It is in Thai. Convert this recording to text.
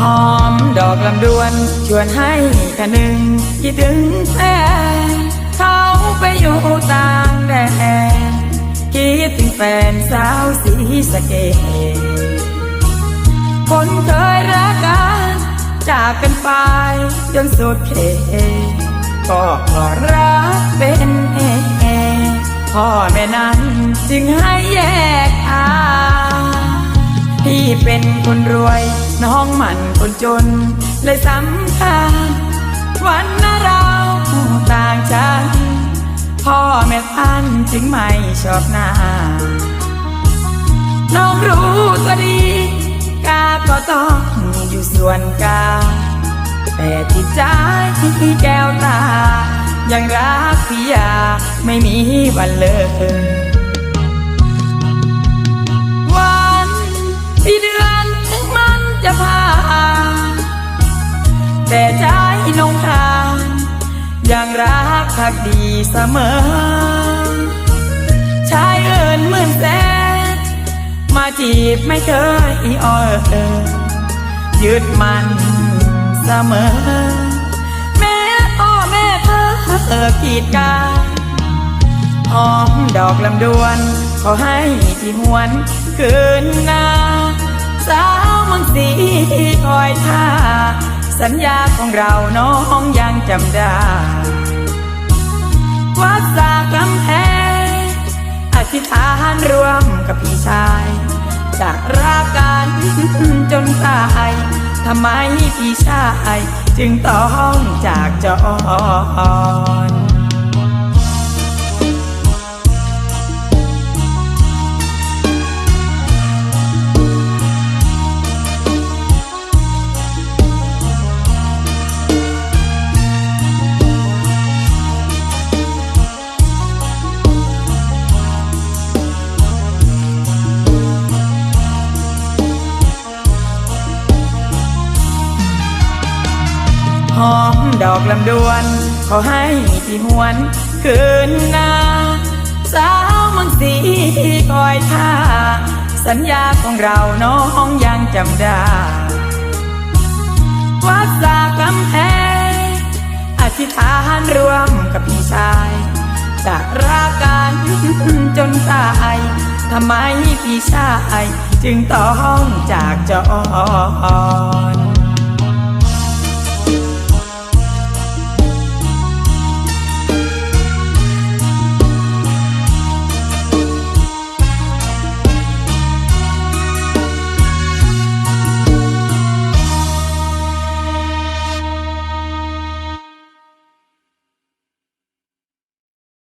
หอมดอกลำดวนชวนให้คะนึงคิดถึงแฟนเขาไปอยู่ต่างแดนคิดถึงแฟนสาวสีสะเกดคนเคยรักกันจากกันไปจนสุดเขตก็เพราะรักเป็นเองพ่อแม่นั้นจึงให้ เป็นคนรวย น้องมันคนจน เลยสำคัญวันน่ะเราต่างกันพ่อแม่ท่านจึงไม่ชอบหน้า น้องรู้ตัวดีกาก็ต้องอยู่ส่วนกาแต่ที่ใจแก้วตายังรักพี่ยาไม่มีวันเลิก ยังรักพักดีเสมอ ชายเอินหมื่นแสนมาจีบไม่เคยอ่ออเออยึดมันเสมอ แม่พ่อแม่เธอกีดกันหอมดอกลำดวน ขอให้พี่หวนคืนนาสาวมังสีคอยท่า สัญญาของเราน้องยังจำได้วัดสากำแพงอธิษฐานร่วมกับพี่ชาย จากรักกันจนตายทำไมพี่ชาย จึงต้องจากจอน อมดอกลำดวน ขอให้พี่หวนคืนนาสาวมังสีคอยท่า สัญญาของเราน้องยังจำได้วัดสากำแพงอธิษฐานรวมกับพี่ชายจากรักกันจนตายทำไมพี่ชายจึงต้องจากจร